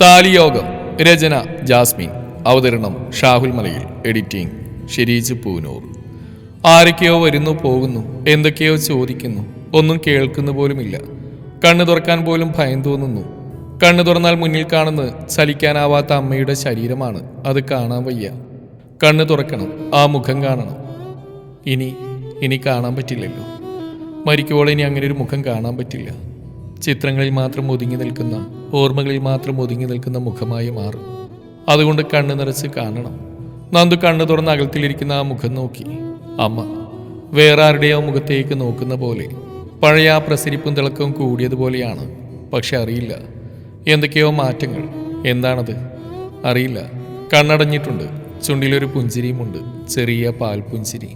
താലിയോഗം രചന Jasmine അവതരണം ഷാഹുൽ മലയിൽ editing Shereej Poonoor. ആരൊക്കെയോ വരുന്നു പോകുന്നു എന്തൊക്കെയോ ചോദിക്കുന്നു ഒന്നും കേൾക്കുന്നു പോലുമില്ല. കണ്ണു തുറക്കാൻ പോലും ഭയം തോന്നുന്നു. കണ്ണു തുറന്നാൽ മുന്നിൽ കാണുന്നത് ചലിക്കാനാവാത്ത അമ്മയുടെ ശരീരമാണ് അത് കാണാൻ വയ്യ. കണ്ണു തുറക്കണം ആ മുഖം കാണണം. ഇനി ഇനി കാണാൻ പറ്റില്ലല്ലോ. മരിക്കുമ്പോൾ ഇനി അങ്ങനെ ഒരു മുഖം കാണാൻ പറ്റില്ല. ചിത്രങ്ങളിൽ മാത്രം ഒതുങ്ങി നിൽക്കുന്ന ഓർമ്മകളിൽ മാത്രം ഒതുങ്ങി നിൽക്കുന്ന മുഖമായി മാറും. അതുകൊണ്ട് കണ്ണു നിറച്ച് കാണണം. നന്ദു കണ്ണു തുറന്ന് അകലത്തിലിരിക്കുന്ന ആ മുഖം നോക്കി. അമ്മ വേറെ ആരുടെയോ മുഖത്തേക്ക് നോക്കുന്ന പോലെ. പഴയ ആ പ്രസരിപ്പും തിളക്കവും കൂടിയതുപോലെയാണ്. പക്ഷെ അറിയില്ല. എന്തൊക്കെയോ മാറ്റങ്ങൾ. എന്താണത്? അറിയില്ല. കണ്ണടഞ്ഞിട്ടുണ്ട്. ചുണ്ടിലൊരു പുഞ്ചിരിയുമുണ്ട്. ചെറിയ പാൽ പുഞ്ചിരി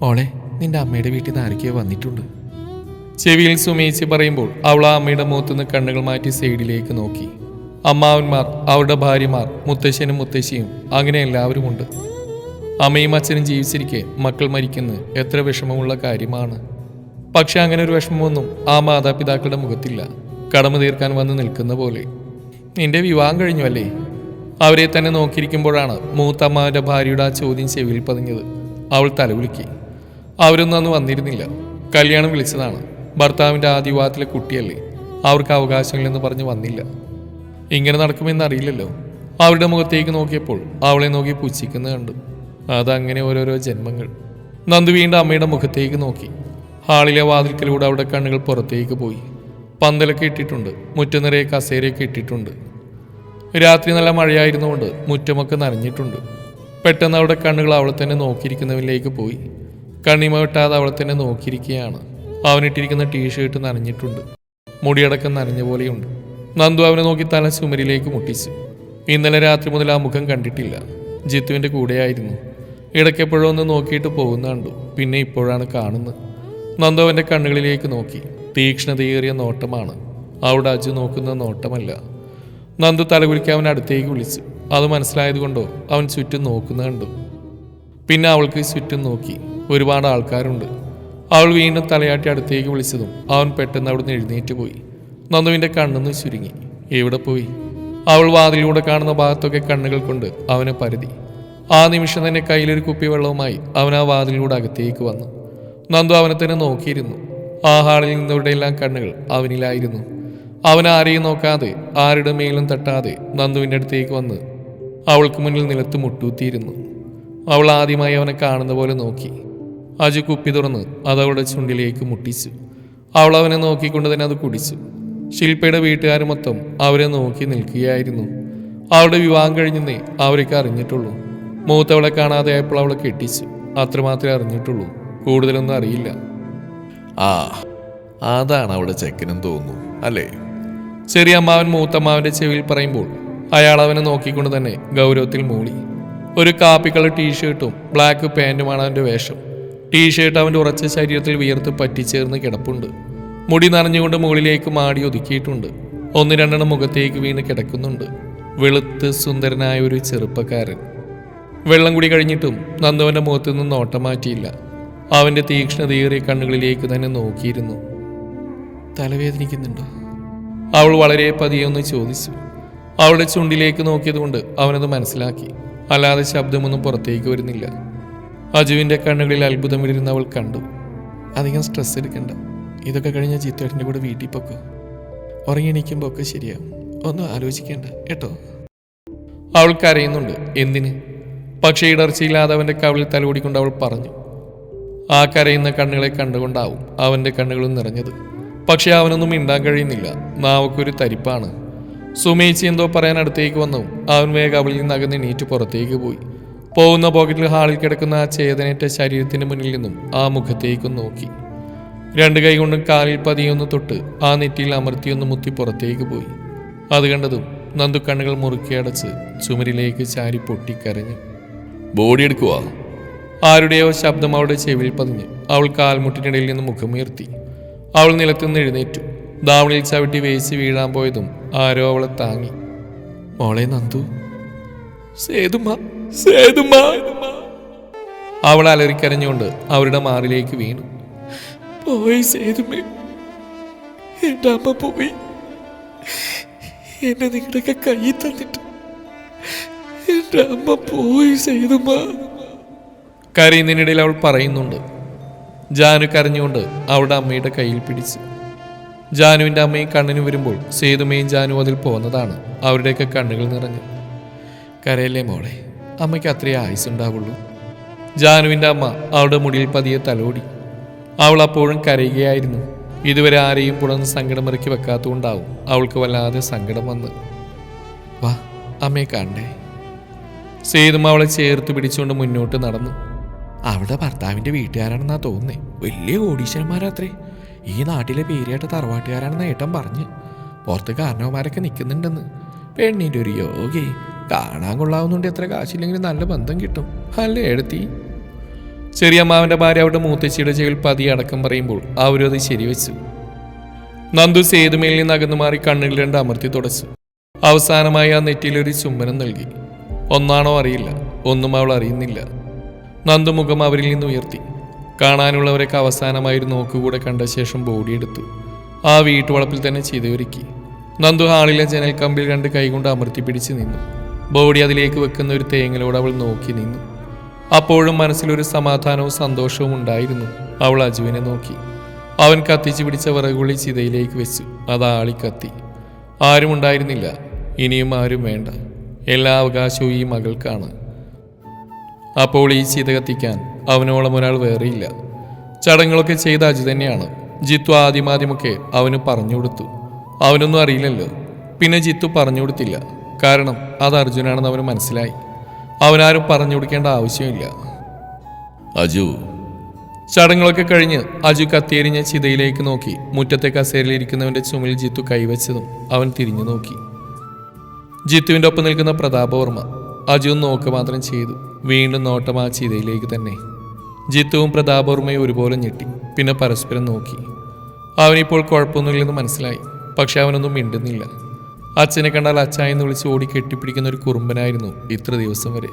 മോളെ നിന്റെ അമ്മയുടെ വീട്ടിൽ നിന്ന് ആരൊക്കെയോ വന്നിട്ടുണ്ട്. ചെവിയിൽ സുമേച്ചി പറയുമ്പോൾ അവൾ ആ അമ്മയുടെ മുഖത്തുനിന്ന് കണ്ണുകൾ മാറ്റി സൈഡിലേക്ക് നോക്കി. അമ്മാവന്മാർ അവരുടെ ഭാര്യമാർ മുത്തശ്ശനും മുത്തശ്ശിയും അങ്ങനെ എല്ലാവരുമുണ്ട്. അമ്മയും അച്ഛനും ജീവിച്ചിരിക്കെ മക്കൾ മരിക്കുന്നത് എത്ര വിഷമമുള്ള കാര്യമാണ്. പക്ഷെ അങ്ങനെ ഒരു വിഷമമൊന്നും ആ മാതാപിതാക്കളുടെ മുഖത്തില്ല. കടമ തീർക്കാൻ വന്ന് നിൽക്കുന്ന പോലെ. നിന്റെ വിവാഹം കഴിഞ്ഞു അല്ലേ? അവരെ തന്നെ നോക്കിയിരിക്കുമ്പോഴാണ് മൂത്തമ്മാവിന്റെ ഭാര്യയുടെ ആ ചോദ്യം ചെവിയിൽ പതിഞ്ഞത്. അവൾ തലകുലുക്കി അവരൊന്നും അന്ന് വന്നിരുന്നില്ല. കല്യാണം വിളിച്ചതാണ്. ഭർത്താവിന്റെ ആദ്യ വിവാഹത്തിലെ കുട്ടിയല്ലേ? അവർക്ക് അവകാശങ്ങളെന്ന് പറഞ്ഞ് വന്നില്ല. ഇങ്ങനെ നടക്കുമെന്ന് അറിയില്ലല്ലോ. അവരുടെ മുഖത്തേക്ക് നോക്കിയപ്പോൾ അവളെ നോക്കി പുച്ഛിക്കുന്ന കണ്ടു. അതങ്ങനെ ഓരോരോ ജന്മങ്ങൾ. നന്ദു വീണ്ടും അമ്മയുടെ മുഖത്തേക്ക് നോക്കി. ഹാളിലെ വാതിൽക്കലൂടെ അവിടെ കണ്ണുകൾ പുറത്തേക്ക് പോയി. പന്തലൊക്കെ ഇട്ടിട്ടുണ്ട്. മുറ്റം നിറയെ കസേരയൊക്കെ ഇട്ടിട്ടുണ്ട്. രാത്രി നല്ല മഴയായിരുന്നുകൊണ്ട് മുറ്റമൊക്കെ നനഞ്ഞിട്ടുണ്ട്. പെട്ടെന്ന് അവിടെ കണ്ണുകൾ അവളെ തന്നെ നോക്കിയിരിക്കുന്നവരിലേക്ക് പോയി. കണ്ണിമ വെട്ടാതെ അവളെ തന്നെ നോക്കിയിരിക്കുകയാണ്. അവനിട്ടിരിക്കുന്ന ടീഷർട്ട് നനഞ്ഞിട്ടുണ്ട്. മുടിയടക്കം നനഞ്ഞ പോലെയുണ്ട്. നന്ദു അവനെ നോക്കി തല ചുമരിലേക്ക് മുട്ടിച്ചു. ഇന്നലെ രാത്രി മുതൽ ആ മുഖം കണ്ടിട്ടില്ല. ജിത്തുവിന്റെ കൂടെയായിരുന്നു. ഇടയ്ക്കെപ്പോഴോ ഒന്ന് നോക്കിയിട്ട് പോകുന്ന കണ്ടു. പിന്നെ ഇപ്പോഴാണ് കാണുന്നത്. നന്ദു അവന്റെ കണ്ണുകളിലേക്ക് നോക്കി. തീക്ഷ്ണതയേറിയ നോട്ടമാണ്. അവിടെ അജു നോക്കുന്ന നോട്ടമല്ല. നന്ദു തലകുലിക്ക് അവൻ അടുത്തേക്ക് വിളിച്ചു. അത് മനസ്സിലായതുകൊണ്ടോ അവൻ ചുറ്റും നോക്കുന്ന കണ്ടു. പിന്നെ അവൾക്ക് ചുറ്റും നോക്കി. ഒരുപാട് ആൾക്കാരുണ്ട്. അവൾ വീണ്ടും തലയാട്ടി അടുത്തേക്ക് വിളിച്ചതും അവൻ പെട്ടെന്ന് അവിടുന്ന് എഴുന്നേറ്റ് പോയി. നന്ദുവിന്റെ കണ്ണെന്ന് ചുരുങ്ങി. എവിടെ പോയി? അവൾ വാതിലൂടെ കാണുന്ന ഭാഗത്തൊക്കെ കണ്ണുകൾ കൊണ്ട് അവനെ പരുതി. ആ നിമിഷം തന്നെ കയ്യിലൊരു കുപ്പി വെള്ളവുമായി അവൻ ആ വാതിലൂടെ അകത്തേക്ക് വന്നു. നന്ദു അവനെ തന്നെ നോക്കിയിരുന്നു. ആ ഹാളിൽ നിന്നവരുടെയെല്ലാം കണ്ണുകൾ അവനിലായിരുന്നു. അവൻ ആരെയും നോക്കാതെ ആരുടെ മേലും തട്ടാതെ നന്ദുവിന്റെ അടുത്തേക്ക് വന്ന് അവൾക്ക് മുന്നിൽ നിലത്ത് മുട്ടൂത്തിയിരുന്നു അവൾ ആദ്യമായി അവനെ കാണുന്ന പോലെ നോക്കി. അജു കുപ്പി തുറന്ന് അത് അവളുടെ ചുണ്ടിലേക്ക് മുട്ടിച്ചു. അവൾ അവനെ നോക്കിക്കൊണ്ട് തന്നെ അത് കുടിച്ചു. ശില്പയുടെ വീട്ടുകാർ മൊത്തം അവരെ നോക്കി നിൽക്കുകയായിരുന്നു. അവളുടെ വിവാഹം കഴിഞ്ഞെന്നേ അവരൊക്കെ അറിഞ്ഞിട്ടുള്ളൂ. മൂത്തവളെ കാണാതെ ആയപ്പോൾ അവളെ കെട്ടിച്ചു. അത്രമാത്രമേ അറിഞ്ഞിട്ടുള്ളൂ. കൂടുതലൊന്നും അറിയില്ല. ആ അതാണ് അവളുടെ ചെക്കനും തോന്നുന്നു അല്ലേ? ചെറിയ അമ്മാവൻ മൂത്തമ്മാവന്റെ ചെവിയിൽ പറയുമ്പോൾ അയാൾ അവനെ നോക്കിക്കൊണ്ട് തന്നെ ഗൗരവത്തിൽ മൂളി. ഒരു കാപ്പി കളർ ടീഷർട്ടും ബ്ലാക്ക് പാന്റുമാണ് അവന്റെ വേഷം. ടീഷർട്ട് അവന്റെ ഉറച്ച ശരീരത്തിൽ വിയർത്ത് പറ്റിച്ചേർന്ന് കിടപ്പുണ്ട്. മുടി നനഞ്ഞുകൊണ്ട് മുകളിലേക്ക് മാടി ഒതുക്കിയിട്ടുണ്ട്. ഒന്ന് രണ്ടെണ്ണം മുഖത്തേക്ക് വീണ് കിടക്കുന്നുണ്ട്. വെളുത്ത് സുന്ദരനായ ഒരു ചെറുപ്പക്കാരൻ. വെള്ളം കൂടി കഴിഞ്ഞിട്ടും നന്ദുവന്റെ മുഖത്തു നിന്ന് നോട്ടം മാറ്റിയില്ല. അവന്റെ തീക്ഷ്ണതയേറിയ കണ്ണുകളിലേക്ക് തന്നെ നോക്കിയിരുന്നു. തലവേദനിക്കുന്നുണ്ടോ? അവൾ വളരെ പതിയെ ഒന്ന് ചോദിച്ചു. അവളുടെ ചുണ്ടിലേക്ക് നോക്കിയതുകൊണ്ട് അവനത് മനസ്സിലാക്കി. അല്ലാതെ ശബ്ദമൊന്നും പുറത്തേക്ക് വരുന്നില്ല. അജുവിന്റെ കണ്ണുകളിൽ അത്ഭുതം വിടരുന്ന അവൾ കണ്ടു. അധികം സ്ട്രെസ് എടുക്കണ്ട. ഇതൊക്കെ കഴിഞ്ഞ ജിത്തേട്ടന്റെ കൂടെ വീട്ടിൽ പൊക്കോ. ഉറങ്ങി എണീക്കുമ്പോൾ ഒക്കെ ശരിയാവും. ഒന്നും ആലോചിക്കേണ്ട കേട്ടോ? അവൾ കരയുന്നുണ്ട്. എന്തിന്? പക്ഷേ ഇടർച്ചയില്ലാതെ അവന്റെ കവിളിൽ തലോടിക്കൊണ്ട് അവൾ പറഞ്ഞു. ആ കരയുന്ന കണ്ണുകളെ കണ്ടുകൊണ്ടാവും അവന്റെ കണ്ണുകളും നിറഞ്ഞത്. പക്ഷെ അവനൊന്നും മിണ്ടാൻ കഴിയുന്നില്ല. നാവക്കൊരു തരിപ്പാണ്. സുമേച്ചി എന്തോ പറയാൻ അടുത്തേക്ക് വന്നു. അവൻ വേഗം അവളിൽ നിന്ന് അകന്ന് പുറത്തേക്ക് പോയി. പോകുന്ന പോക്കറ്റിൽ ഹാളിൽ കിടക്കുന്ന ആ ചേതനേറ്റ ശരീരത്തിന് മുന്നിൽ നിന്നും ആ മുഖത്തേക്കും നോക്കി. രണ്ട് കൈ കൊണ്ടും കാലിൽ പതിയൊന്ന് തൊട്ട് ആ നെറ്റിയിൽ അമർത്തിയൊന്ന് മുത്തി പുറത്തേക്ക് പോയി. അത് കണ്ടതും നന്ദു കണ്ണുകൾ മുറുക്കി അടച്ച് ചുമരിലേക്ക് ചാരി പൊട്ടിക്കരഞ്ഞു ബോഡി എടുക്കുക ആരുടെയോ ശബ്ദം അവളുടെ ചെവിയിൽ പതിഞ്ഞ് അവൾ കാൽമുട്ടിനിടയിൽ നിന്ന് മുഖമുയർത്തി. അവൾ നിലത്തുനിന്ന് എഴുന്നേറ്റു. ദാവണിയിൽ ചവിട്ടി വേച്ച് വീഴാൻ പോയതും ആരോ അവളെ താങ്ങി. മോളെ നന്ദു. സേതുമ്മ. സേതുമ്മ അവൾ അലറിക്കരഞ്ഞുകൊണ്ട് അവരുടെ മാറിലേക്ക് വീണു. പോയി സേതുമ്മേ എന്റെ അമ്മ പോയി. എന്നെ നിങ്ങളുടെയൊക്കെ കൈ തന്നിട്ട്. എന്റെ അമ്മ പോയി ചെയ്തുമ്മ കരയുന്നതിനിടയിൽ അവൾ പറയുന്നുണ്ട്. ജാനു കരഞ്ഞുകൊണ്ട് അവളുടെ അമ്മയുടെ കയ്യിൽ പിടിച്ചു. ജാനുവിന്റെ അമ്മയും കണ്ണിന് വരുമ്പോൾ സേതുമയും ജാനു അതിൽ പോകുന്നതാണ് അവരുടെയൊക്കെ കണ്ണുകൾ നിറഞ്ഞു കരയല്ലേ മോളെ? അമ്മയ്ക്ക് അത്രേ ആയുസുണ്ടാവുള്ളൂ. ജാനുവിന്റെ അമ്മ അവളുടെ മുടിയിൽ പതിയെ തലോടി. അവൾ അപ്പോഴും കരയുകയായിരുന്നു. ഇതുവരെ ആരെയും പുറന്ന് സങ്കടമിറക്കി വെക്കാത്തതുകൊണ്ടാവും അവൾക്ക് വല്ലാതെ സങ്കടം വന്ന്. വാ അമ്മയെ കണ്ടേ സേതും അവളെ ചേർത്ത് പിടിച്ചുകൊണ്ട് മുന്നോട്ട് നടന്നു. അവളുടെ ഭർത്താവിന്റെ വീട്ടുകാരാണെന്നാ തോന്നുന്നേ. വലിയ കോടീശ്വരന്മാരാത്രേ. ഈ നാട്ടിലെ പേരിയായിട്ട് തറവാട്ടുകാരാണെന്ന് ഏട്ടൻ പറഞ്ഞ്. പുറത്ത് കാരണവന്മാരൊക്കെ നിൽക്കുന്നുണ്ടെന്ന്. പെണ്ണിന്റെ ഒരു യോഗി. കാണാൻ കൊള്ളാവുന്നുണ്ട് എത്ര കാശില്ലെങ്കിലും നല്ല ബന്ധം കിട്ടും. അല്ലേ എടുത്തി? ചെറിയമ്മാവന്റെ ഭാര്യ അവിടെ മൂത്തച്ചിയുടെ ചെവിൽ പതി അടക്കം പറയുമ്പോൾ അവരും അത് ശരിവെച്ചു. നന്ദു സേതുമേലിൽ നിന്ന് അകന്നു മാറി കണ്ണുകൾ രണ്ട് അമർത്തി തുടച്ചു. അവസാനമായി ആ നെറ്റിയിലൊരു ചുംബനം നൽകി. ഒന്നാണോ അറിയില്ല ഒന്നും അവൾ അറിയുന്നില്ല. നന്ദു മുഖം അവരിൽ നിന്ന് ഉയർത്തി. കാണാനുള്ളവരൊക്കെ അവസാനമായി നോക്കുകൂടെ കണ്ട ശേഷം ബോഡിയെടുത്തു ആ വീട്ടുവളപ്പിൽ തന്നെ ചെയ്തു ചെയ്തൊരുക്കി നന്ദു ഹാളിലെ ജനൽ കമ്പിൽ രണ്ട് കൈകൊണ്ട് അമർത്തി പിടിച്ചു നിന്നു. ബോഡി അതിലേക്ക് വെക്കുന്ന ഒരു തേങ്ങലോട് അവൾ നോക്കി നിന്നു. അപ്പോഴും മനസ്സിലൊരു സമാധാനവും സന്തോഷവും ഉണ്ടായിരുന്നു. അവൾ അജുവിനെ നോക്കി. അവൻ കത്തിച്ചു പിടിച്ച വിറകുള്ളി ചിതയിലേക്ക് വെച്ചു. അത് ആളി കത്തി. ആരും ഉണ്ടായിരുന്നില്ല. ഇനിയും ആരും വേണ്ട. എല്ലാ അവകാശവും ഈ മകൾക്കാണ്. അപ്പോൾ ഈ ചിത കത്തിക്കാൻ അവനോളം ഒരാൾ വേറെയില്ല. ചടങ്ങുകളൊക്കെ ചെയ്ത അജു തന്നെയാണ്. ജിത്തു ആദ്യമാദ്യമൊക്കെ അവന് പറഞ്ഞു കൊടുത്തു. അവനൊന്നും അറിയില്ലല്ലോ. പിന്നെ ജിത്തു പറഞ്ഞു കൊടുത്തില്ല. കാരണം അത് അർജുനാണെന്ന് അവന് മനസ്സിലായി. അവനാരും പറഞ്ഞു കൊടുക്കേണ്ട ആവശ്യമില്ല. അജു. ചടങ്ങുകളൊക്കെ കഴിഞ്ഞ് അജു കത്തിയെരിഞ്ഞ ചിതയിലേക്ക് നോക്കി. മുറ്റത്തെ കസേരയിലിരിക്കുന്നവന്റെ ചുമൽ ജിത്തു കൈവച്ചതും അവൻ തിരിഞ്ഞു നോക്കി. ജിത്തുവിന്റെ ഒപ്പം നിൽക്കുന്ന പ്രതാപവർമ്മ അജു നോക്ക് മാത്രം ചെയ്തു. വീണ്ടും നോട്ടം ആ ചിതയിലേക്ക് തന്നെ. ജിത്തുവും പ്രതാപവർമ്മയും ഒരുപോലെ ഞെട്ടി. പിന്നെ പരസ്പരം നോക്കി. അവനിപ്പോൾ കുഴപ്പമൊന്നുമില്ലെന്ന് മനസ്സിലായി. പക്ഷെ അവനൊന്നും മിണ്ടുന്നില്ല. അച്ഛനെ കണ്ടാൽ അച്ഛ എന്ന് വിളിച്ച് ഓടി കെട്ടിപ്പിടിക്കുന്ന ഒരു കുറുമ്പനായിരുന്നു ഇത്ര ദിവസം വരെ.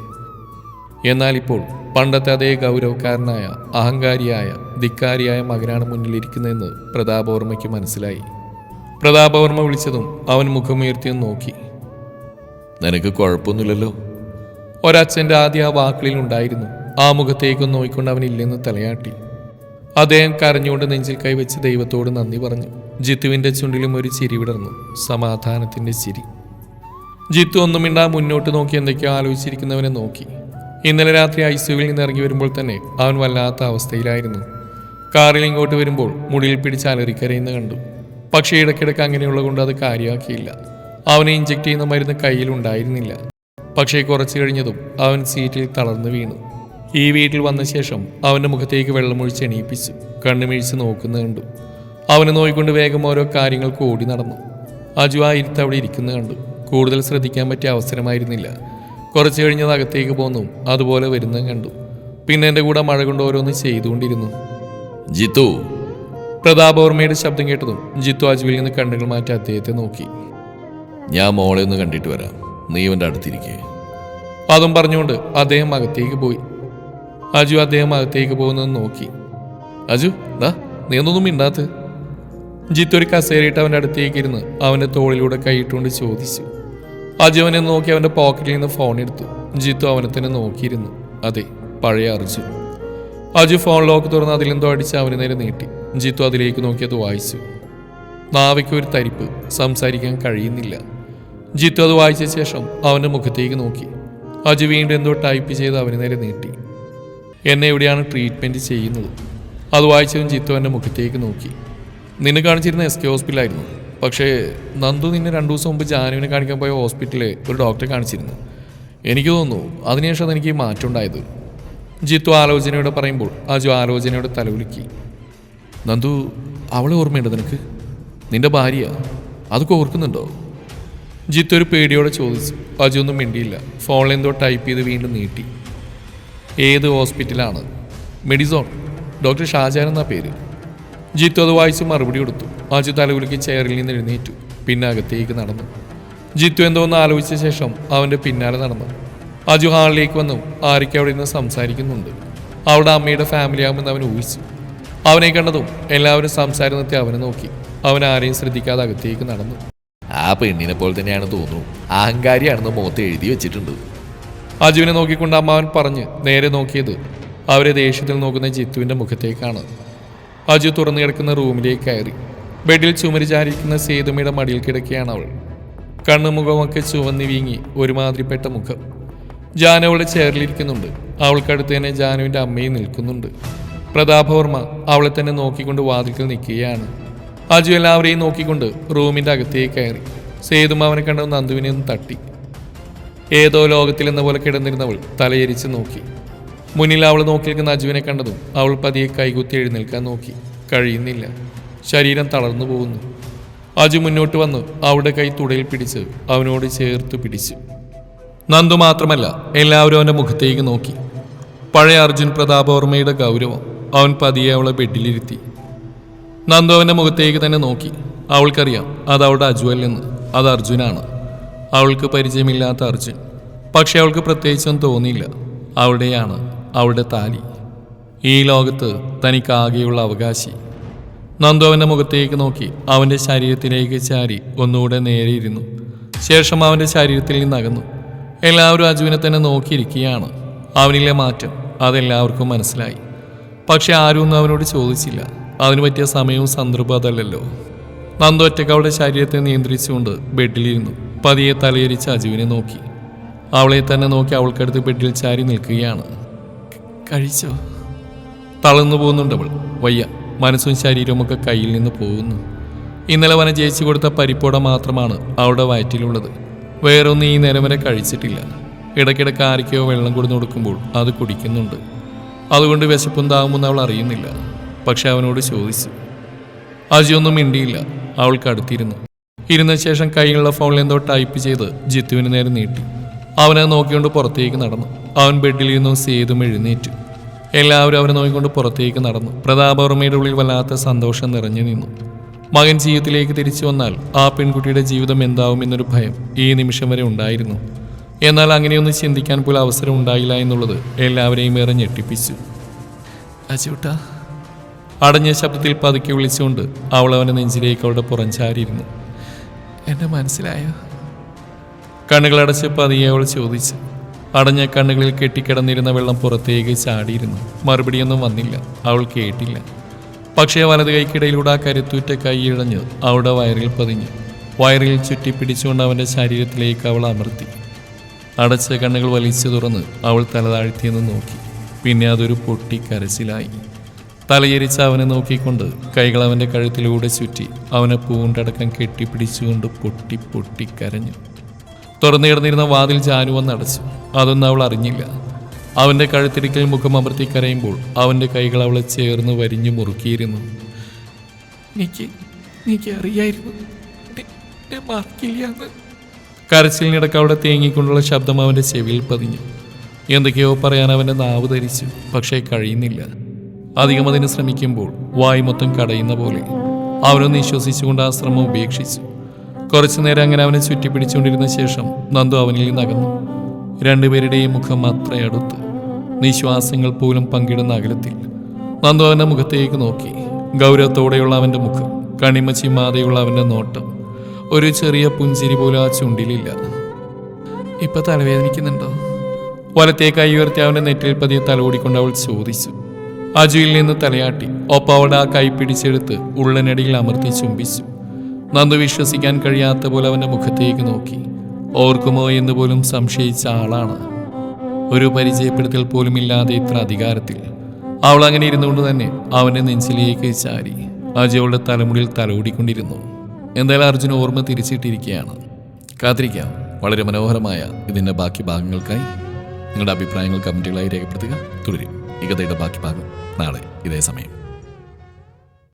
എന്നാൽ ഇപ്പോൾ പണ്ടത്തെ അതേ ഗൗരവക്കാരനായ അഹങ്കാരിയായ ധിക്കാരിയായ മകനാണ് മുന്നിലിരിക്കുന്നതെന്ന് പ്രതാപവർമ്മയ്ക്ക് മനസ്സിലായി. പ്രതാപവർമ്മ വിളിച്ചതും അവൻ മുഖമുയർത്തിയും നോക്കി. നിനക്ക് കുഴപ്പമൊന്നുമില്ലല്ലോ? ഒരച്ഛന്റെ ആദ്യ ആ വാക്കുകളിൽ ഉണ്ടായിരുന്നു. ആ മുഖത്തേക്ക് നോയിക്കൊണ്ട് അവൻ ഇല്ലെന്ന് തലയാട്ടി. അദ്ദേഹം കരഞ്ഞുകൊണ്ട് നെഞ്ചിൽ കൈവച്ച് ദൈവത്തോട് നന്ദി പറഞ്ഞു. ജിത്തുവിന്റെ ചുണ്ടിലും ഒരു ചിരി വിടർന്നു. സമാധാനത്തിന്റെ ചിരി. ജിത്തു ഒന്നും മിണ്ടാ മുന്നോട്ട് നോക്കി എന്തൊക്കെയോ ആലോചിച്ചിരിക്കുന്നവനെ നോക്കി. ഇന്നലെ രാത്രി ഐസിയുവിൽ നിന്ന് ഇറങ്ങി വരുമ്പോൾ തന്നെ അവൻ വല്ലാത്ത അവസ്ഥയിലായിരുന്നു. കാറിൽ ഇങ്ങോട്ട് വരുമ്പോൾ മുടിയിൽ പിടിച്ച് അലറിക്കരയുന്ന കണ്ടു. പക്ഷേ ഇടയ്ക്കിടയ്ക്ക് അങ്ങനെയുള്ള കൊണ്ട് അത് കാര്യമാക്കിയില്ല. അവനെ ഇഞ്ചെക്ട് ചെയ്യുന്ന മരുന്ന് കയ്യിലുണ്ടായിരുന്നില്ല പക്ഷേ കുറച്ചു കഴിഞ്ഞതും അവൻ സീറ്റിൽ തളർന്നു വീണു. ഈ വീട്ടിൽ വന്ന ശേഷം അവന്റെ മുഖത്തേക്ക് വെള്ളമൊഴിച്ച് എണീപ്പിച്ചു കണ്ണുമിഴിച്ച് നോക്കുന്ന കണ്ടു. അവനെ നോയിക്കൊണ്ട് വേഗം ഓരോ കാര്യങ്ങൾക്ക് ഓടി നടന്നു. അജു ആ ഇരുത്ത് അവിടെ ഇരിക്കുന്നു കണ്ടു. കൂടുതൽ ശ്രദ്ധിക്കാൻ പറ്റിയ അവസരമായിരുന്നില്ല. കുറച്ച് കഴിഞ്ഞത് അകത്തേക്ക് പോന്നു. അതുപോലെ വരുന്നതും കണ്ടു. പിന്നെ എന്റെ കൂടെ മഴ കൊണ്ട് ഓരോന്ന് ചെയ്തുകൊണ്ടിരുന്നു. ജിത്തു. പ്രതാപവർമ്മയുടെ ശബ്ദം കേട്ടതും ജിത്തു അജുവിൽ നിന്ന് കണ്ണുകൾ മാറ്റി അദ്ദേഹത്തെ നോക്കി. ഞാൻ മോളെ ഒന്ന് കണ്ടിട്ട് വരാം. നീ ഇവന്റെ അടുത്തിരിക്കേ. അതും പറഞ്ഞുകൊണ്ട് അദ്ദേഹം അകത്തേക്ക് പോയി. അജു അദ്ദേഹം അകത്തേക്ക് പോകുന്നത് നോക്കി. അജു ദാ നീ ഒന്നൊന്നും മിണ്ടാത്ത്. ജിത്തു ഒരു കസേരയിട്ട് അവന്റെ അടുത്തേക്ക് ഇരുന്ന് അവന്റെ തോളിലൂടെ കൈയിട്ടുകൊണ്ട് ചോദിച്ചു. അജു അവനെ നോക്കി അവന്റെ പോക്കറ്റിൽ നിന്ന് ഫോൺ എടുത്തു. ജിത്തു അവനെ തന്നെ നോക്കിയിരുന്നു. അതെ പഴയ അർജുൻ അജു ഫോൺ ലോക്ക് തുറന്ന് അതിലെന്തോ അടിച്ച് അവന് നേരെ നീട്ടി. ജിത്തു അതിലേക്ക് നോക്കി അത് വായിച്ചു. നാവയ്ക്ക് ഒരു തരിപ്പ് സംസാരിക്കാൻ കഴിയുന്നില്ല. ജിത്തു അത് വായിച്ച ശേഷം അവന്റെ മുഖത്തേക്ക് നോക്കി. അജു വീണ്ടും എന്തോ ടൈപ്പ് ചെയ്ത് അവന് നേരെ നീട്ടി. എന്നെ എവിടെയാണ് ട്രീറ്റ്മെന്റ് ചെയ്യുന്നത്? അത് വായിച്ചതും ചിത്തു എന്റെ മുഖത്തേക്ക് നോക്കി. നിന്നെ കാണിച്ചിരുന്ന എസ് കെ ഹോസ്പിറ്റലായിരുന്നു പക്ഷേ നന്ദു നിന്നെ രണ്ട് ദിവസം മുമ്പ് ജാനുവിനെ കാണിക്കാൻ പോയ ഹോസ്പിറ്റലിൽ ഒരു ഡോക്ടറെ കാണിച്ചിരുന്നു. എനിക്ക് തോന്നുന്നു അതിനുശേഷം എനിക്ക് മാറ്റം ഉണ്ടായത്. ജിത്തു ആലോചനയോടെ പറയുമ്പോൾ അജു ആലോചനയോടെ തലവിളിക്കി നന്ദു അവളെ ഓർമ്മയുണ്ട് നിനക്ക്? നിന്റെ ഭാര്യ അതൊക്കെ ഓർക്കുന്നുണ്ടോ? ജിത്തു ഒരു പേടിയോടെ ചോദിച്ചു. അജു ഒന്നും മിണ്ടിയില്ല. ഫോണിൽ എന്തോ ടൈപ്പ് ചെയ്ത് വീണ്ടും നീട്ടി. ഏത് ഹോസ്പിറ്റലാണ്? മെഡിസോൺ. ഡോക്ടർ ഷാജാൻ എന്ന പേര്. ജിത്തു അത് വായിച്ച് മറുപടി കൊടുത്തു. അജു തലകുലുക്കി ചെയറിൽ നിന്ന് എഴുന്നേറ്റു. പിന്നെ അകത്തേക്ക് നടന്നു. ജിത്തു എന്തോ ഒന്ന് ആലോചിച്ച ശേഷം അവന്റെ പിന്നാലെ നടന്നു. അജു ഹാളിലേക്ക് വന്നു. ആരൊക്കെ അവിടെ നിന്ന് സംസാരിക്കുന്നുണ്ട്? അവിടെ അമ്മയുടെ ഫാമിലി ആകുമെന്ന് അവൻ ഊഹിച്ചു. അവനെ കണ്ടതും എല്ലാവരും സംസാരം നിർത്തി അവനെ നോക്കി. അവൻ ആരെയും ശ്രദ്ധിക്കാതെ അകത്തേക്ക് നടന്നു. ആ പെണ്ണിനെ പോലെ തന്നെയാണ് തോന്നുന്നു. അഹങ്കാരിയാണെന്ന് മുഖത്ത് എഴുതി വെച്ചിട്ടുണ്ട്. അജുവിനെ നോക്കിക്കൊണ്ട് അമ്മാവൻ പറഞ്ഞ് നേരെ നോക്കിയത് അവരെ ദേഷ്യത്തിൽ നോക്കുന്ന ജിത്തുവിന്റെ മുഖത്തേക്കാണ്. അജു തുറന്നു കിടക്കുന്ന റൂമിലേക്ക് കയറി. ബെഡിൽ ചുമരി ചാരിക്കുന്ന സേതുമയുടെ മടിയിൽ കിടക്കുകയാണ് അവൾ. കണ്ണു മുഖമൊക്കെ ചുവന്ന് വീങ്ങി ഒരുമാതിരിപ്പെട്ട മുഖം. ജാനു ചേറിലിരിക്കുന്നുണ്ട് അവൾക്കടുത്ത് തന്നെ ജാനുവിന്റെ അമ്മയും നിൽക്കുന്നുണ്ട്. പ്രതാപവർമ്മ അവളെ തന്നെ നോക്കിക്കൊണ്ട് വാതിൽക്കൽ നിൽക്കുകയാണ്. അജു എല്ലാവരെയും നോക്കിക്കൊണ്ട് റൂമിന്റെ അകത്തേക്ക് കയറി. സേതുമാവനെ കണ്ട നന്ദുവിനെ ഒന്ന് തട്ടി. ഏതോ ലോകത്തിൽ ലോകത്തിലെന്ന പോലെ കിടന്നിരുന്നവൾ തലയരിച്ച് നോക്കി. മുന്നിൽ അവൾ നോക്കി നിൽക്കുന്ന അജുവിനെ കണ്ടതും അവൾ പതിയെ കൈകുത്തി എഴുന്നേൽക്കാൻ നോക്കി. കഴിയുന്നില്ല. ശരീരം തളർന്നു പോകുന്നു. അജു മുന്നോട്ട് വന്ന് അവളുടെ കൈ തുടയിൽ പിടിച്ച് അവനോട് ചേർത്ത് പിടിച്ചു. നന്ദു മാത്രമല്ല എല്ലാവരും അവന്റെ മുഖത്തേക്ക് നോക്കി. പഴയ അർജുൻ പ്രതാപവർമ്മയുടെ ഗൗരവം അവൻ പതിയെ അവളെ ബെഡിലിരുത്തി. നന്ദു അവന്റെ മുഖത്തേക്ക് തന്നെ നോക്കി. അവൾക്കറിയാം അത് അവളുടെ അജു അല്ലെന്ന് അത് അർജുനാണ്. അവൾക്ക് പരിചയമില്ലാത്ത അർജുൻ. പക്ഷെ അവൾക്ക് പ്രത്യേകിച്ചൊന്നും തോന്നിയില്ല. അവിടെയാണ് അവളുടെ താലി. ഈ ലോകത്ത് തനിക്കാകെയുള്ള അവകാശി. നന്ദു അവന്റെ മുഖത്തേക്ക് നോക്കി അവന്റെ ശരീരത്തിലേക്ക് ചാരി ഒന്നുകൂടെ നേരെയിരുന്നു ശേഷം അവന്റെ ശരീരത്തിൽ നിന്ന് അകന്നു. എല്ലാവരും അജുവിനെ തന്നെ നോക്കിയിരിക്കുകയാണ്. അവനിലെ മാറ്റം അതെല്ലാവർക്കും മനസ്സിലായി. പക്ഷെ ആരും അവനോട് ചോദിച്ചില്ല. അതിനു പറ്റിയ സമയവും സന്ദർഭം അതല്ലല്ലോ. നന്ദു ഒറ്റയ്ക്ക് അവളുടെ ശരീരത്തെ നിയന്ത്രിച്ചുകൊണ്ട് ബെഡിലിരുന്നു. പതിയെ തലയിരിച്ച് അജുവിനെ നോക്കി. അവളെ തന്നെ നോക്കി അവൾക്കടുത്ത് ബെഡിൽ ചാരി നിൽക്കുകയാണ്. കഴിച്ചോ? തളർന്നു പോകുന്നുണ്ട് അവൾ. വയ്യ മനസ്സും ശരീരവും ഒക്കെ കയ്യിൽ നിന്ന് പോകുന്നു. ഇന്നലെ വന ജയിച്ചു കൊടുത്ത പരിപ്പോട മാത്രമാണ് അവളുടെ വയറ്റിലുള്ളത്. വേറൊന്നും ഈ നേരം വരെ കഴിച്ചിട്ടില്ല. ഇടയ്ക്കിടയ്ക്ക് ആരൊക്കെയോ വെള്ളം കൊടുന്നു കൊടുക്കുമ്പോൾ അത് കുടിക്കുന്നുണ്ട്. അതുകൊണ്ട് വിശപ്പും താകുമെന്ന് അവൾ അറിയുന്നില്ല. പക്ഷെ അവനോട് ചോദിച്ചു. അജിയൊന്നും മിണ്ടിയില്ല. അവൾക്ക് അടുത്തിരുന്നു. ഇരുന്ന ശേഷം കൈയുള്ള ഫോണിൽ എന്തോ ടൈപ്പ് ചെയ്ത് ജിത്തുവിന് നേരെ നീട്ടി. അവനെ നോക്കിക്കൊണ്ട് പുറത്തേക്ക് നടന്നു. അവൻ ബെഡിൽ നിന്നും സേതും എഴുന്നേറ്റു. എല്ലാവരും അവനെ നോക്കിക്കൊണ്ട് പുറത്തേക്ക് നടന്നു. പ്രതാപവർമ്മയുടെ ഉള്ളിൽ വല്ലാത്ത സന്തോഷം നിറഞ്ഞു നിന്നു. മകൻ ജീവിതത്തിലേക്ക് തിരിച്ചു വന്നാൽ ആ പെൺകുട്ടിയുടെ ജീവിതം എന്താവുമെന്നൊരു ഭയം ഈ നിമിഷം വരെ ഉണ്ടായിരുന്നു. എന്നാൽ അങ്ങനെയൊന്നും ചിന്തിക്കാൻ പോലും അവസരം ഉണ്ടായില്ല എന്നുള്ളത് എല്ലാവരെയും ഏറെ ഞെട്ടിപ്പിച്ചു. അച്ചൂട്ട അടഞ്ഞ ശബ്ദത്തിൽ പതുക്കെ വിളിച്ചുകൊണ്ട് അവൾ അവന്റെ നെഞ്ചിലേക്ക് അവളുടെ പുറഞ്ചാരിയിരുന്നു എന്നെ മനസ്സിലായോ? കണ്ണുകളടച്ച് പതിയെ അവൾ ചോദിച്ചു. അടഞ്ഞ കണ്ണുകളിൽ കെട്ടിക്കിടന്നിരുന്ന വെള്ളം പുറത്തേക്ക് ചാടിയിരുന്നു. മറുപടിയൊന്നും വന്നില്ല. അവൾ കേട്ടില്ല. പക്ഷേ വലത് കൈക്കിടയിലൂടെ ആ കരുത്തൂറ്റ കൈയിഴഞ്ഞ് അവളുടെ വയറിൽ പതിഞ്ഞു. വയറിൽ ചുറ്റി പിടിച്ചുകൊണ്ട് അവന്റെ ശരീരത്തിലേക്ക് അവൾ അമർത്തി. അടച്ച കണ്ണുകൾ വലിച്ചു തുറന്ന് അവൾ തലതാഴ്ത്തിയെന്ന് നോക്കി. പിന്നെ അതൊരു പൊട്ടി കരച്ചിലായി തലയിരിച്ച് അവനെ നോക്കിക്കൊണ്ട് കൈകൾ അവന്റെ കഴുത്തിലൂടെ ചുറ്റി അവനെ പൂണ്ടടക്കം കെട്ടിപ്പിടിച്ചുകൊണ്ട് പൊട്ടി പൊട്ടി കരഞ്ഞു. തുറന്നു കിടന്നിരുന്ന വാതിൽ ജാനു വന്ന് അടച്ചു. അതൊന്നും അവൾ അറിഞ്ഞില്ല. അവന്റെ കഴുത്തിരിക്കൽ മുഖം അമർത്തി കരയുമ്പോൾ അവന്റെ കൈകൾ അവളെ ചേർന്ന് വരിഞ്ഞു മുറുക്കിയിരുന്നു. എനിക്ക് എനിക്ക് അറിയായിരുന്നു. കരച്ചിലിനിടക്ക് അവിടെ തേങ്ങിക്കൊണ്ടുള്ള ശബ്ദം അവന്റെ ചെവിയിൽ പതിഞ്ഞു. എന്തൊക്കെയോ പറയാൻ അവന്റെ നാവ് ധരിച്ചു പക്ഷേ കഴിയുന്നില്ല. അധികം അതിന് ശ്രമിക്കുമ്പോൾ വായ് മൊത്തം കടയുന്ന പോലെ. അവനൊന്ന് വിശ്വസിച്ചുകൊണ്ട് ആ ശ്രമം ഉപേക്ഷിച്ചു. കുറച്ചു നേരം അങ്ങനെ അവനെ ചുറ്റിപ്പിടിച്ചുകൊണ്ടിരുന്ന ശേഷം നന്ദു അവനിൽ നിന്ന് അകന്നു. രണ്ടുപേരുടെയും മുഖം അത്ര അടുത്ത്. നിശ്വാസങ്ങൾ പോലും പങ്കിടുന്ന അകലത്തിൽ. നന്ദു അവന്റെ മുഖത്തേക്ക് നോക്കി. ഗൗരവത്തോടെയുള്ള അവന്റെ മുഖം കണിമ ചിമ്മാതെയുള്ള അവന്റെ നോട്ടം. ഒരു ചെറിയ പുഞ്ചിരി പോലും ആ ചുണ്ടിലില്ല. ഇപ്പൊ തലവേദനിക്കുന്നുണ്ടോ? വലത്തേക്ക് കൈ ഉയർത്തി അവന്റെ നെറ്റിൽ പതിയെ തലോടിക്കൊണ്ട് അവൾ ചോദിച്ചു. അജുയിൽ നിന്ന് തലയാട്ടി. ഒപ്പം അവളുടെ ആ കൈ പിടിച്ചെടുത്ത് ഉള്ളനടിയിൽ അമർത്തി ചുംബിച്ചു. നന്ദു വിശ്വസിക്കാൻ കഴിയാത്ത പോലെ അവന്റെ മുഖത്തേക്ക് നോക്കി. ഓർക്കുമോ എന്ന് പോലും സംശയിച്ച ആളാണ്. ഒരു പരിചയപ്പെടുത്തൽ പോലും ഇല്ലാതെ ഇത്ര അധികാരത്തിൽ. അവൾ അങ്ങനെ ഇരുന്നുകൊണ്ട് തന്നെ അവന്റെ നെഞ്ചിലേക്ക് ചാരി. അജയ് അവളുടെ തലമുടിയിൽ തലോടിക്കൊണ്ടിരുന്നു എന്തായാലും അർജുന ഓർമ്മ തിരിച്ചിട്ടിരിക്കുകയാണ്. കാത്തിരിക്കാം. വളരെ മനോഹരമായ ഇതിന്റെ ബാക്കി ഭാഗങ്ങൾക്കായി നിങ്ങളുടെ അഭിപ്രായങ്ങൾ കമന്റുകളായി രേഖപ്പെടുത്തുക. തുടരും. ഈ കഥയുടെ ബാക്കി ഭാഗം. നാളെ ഇതേ സമയം.